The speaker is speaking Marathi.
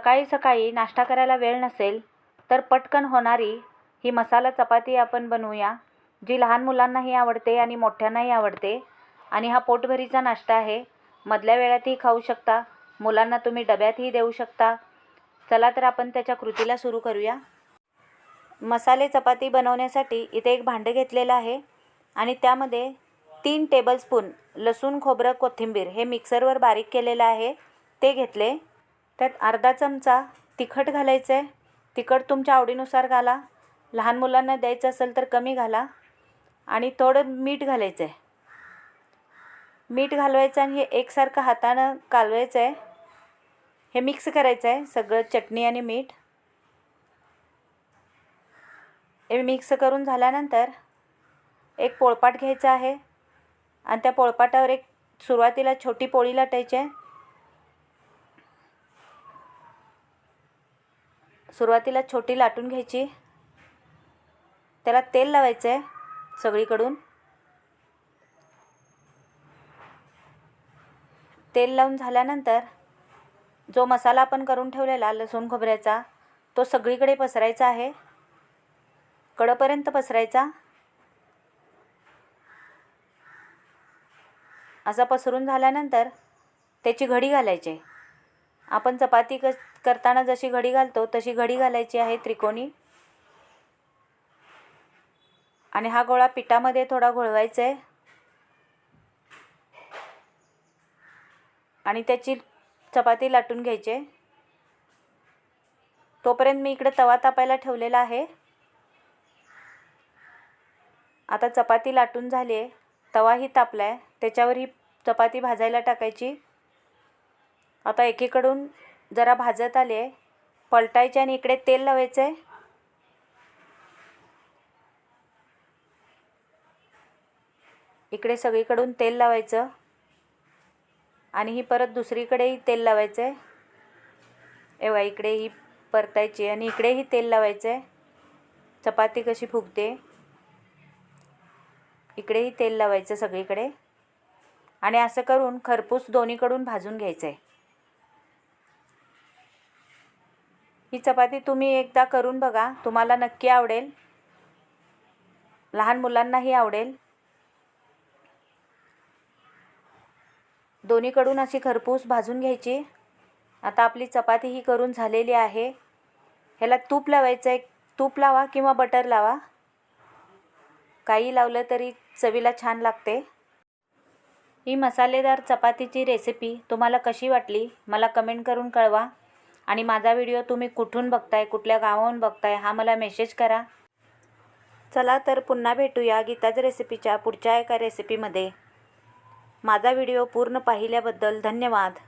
सकाळी सकाळी नाश्ता करायला वेळ नसेल तर पटकन होणारी ही मसाला चपाती आपण बनवूया जी लहान मुलांनाही आवडते आणि मोठ्यांनाही आवडते. आणि हा पोटभरीचा नाश्ता आहे. मधल्या वेळातही खाऊ शकता. मुलांना तुम्ही डब्यातही देऊ शकता. चला तर आपण त्याच्या कृतीला सुरू करूया. मसाले चपाती बनवण्यासाठी इथे एक भांडं घेतलेलं आहे आणि त्यामध्ये तीन टेबलस्पून लसूण खोबरं कोथिंबीर हे मिक्सरवर बारीक केलेलं आहे. ते घेतले. त्यात अर्धा चमचा तिखट घालायचं आहे. तिखट तुमच्या आवडीनुसार घाला. लहान मुलांना द्यायचं असेल तर कमी घाला. आणि थोडं मीठ घालायचं आहे. मीठ घालवायचं आणि हे एकसारखं हातानं कालवायचं आहे. हे मिक्स करायचं आहे. सगळं चटणी आणि मीठ. हे मिक्स करून झाल्यानंतर एक पोळपाट घ्यायचा आहे. आणि त्या पोळपाटावर एक सुरुवातीला छोटी पोळी लाटायची आहे. सुरुवातीला छोटी लाटून घ्यायची. त्याला तेल लावायचं आहे सगळीकडून. तेल लावून झाल्यानंतर जो मसाला आपण करून ठेवलेला लसूण खोबऱ्याचा तो सगळीकडे पसरायचा आहे. कडपर्यंत पसरायचा. असा पसरून झाल्यानंतर त्याची घडी घालायची. आपण चपाती क करताना जशी घडी घालतो तशी घडी घालायची आहे त्रिकोणी. आणि हा गोळा पिठामध्ये थोडा घोळवायचा आहे. आणि त्याची चपाती लाटून घ्यायचे तोपर्यंत मी इकडे तवा तापायला ठेवलेला आहे. आता चपाती लाटून झाली आहे. तवाही तापला आहे त्याच्यावर ही चपाती भाजायला टाकायची. आता एकीकडून जरा भाजत आले. आहे पलटायचे आणि इकडे तेल लावायचं. आहे इकडे सगळीकडून तेल लावायचं. आणि ही परत दुसरीकडेही तेल लावायचं. आहे एव्हा इकडे ही परतायची आणि इकडेही तेल लावायचं. आहे चपाती कशी फुगते. इकडेही तेल लावायचं सगळीकडे. आणि असं करून खरपूस दोन्हीकडून भाजून घ्यायचं आहे ही चपाती तुम्ही एकदा करून बघा. तुम्हाला नक्की आवडेल. लहान मुलांनाही आवडेल. दोन्हीकडून अशी खरपूस भाजून घ्यायची. आता आपली चपाती ही करून झालेली आहे. ह्याला तूप लावायचं आहे तूप लावा किंवा बटर लावा. काही लावलं तरी चवीला छान लागते. ही मसालेदार चपातीची रेसिपी तुम्हाला कशी वाटली? मला कमेंट करून कळवा. आणि माझा व्हिडिओ तुम्ही कुठून बघताय कुठल्या गावाहून बघताय हा मला मेसेज करा. चला तर पुन्हा भेटूया गीताज रेसिपीच्या पुढच्या एका रेसिपीमध्ये माझा व्हिडिओ पूर्ण पाहिल्याबद्दल धन्यवाद.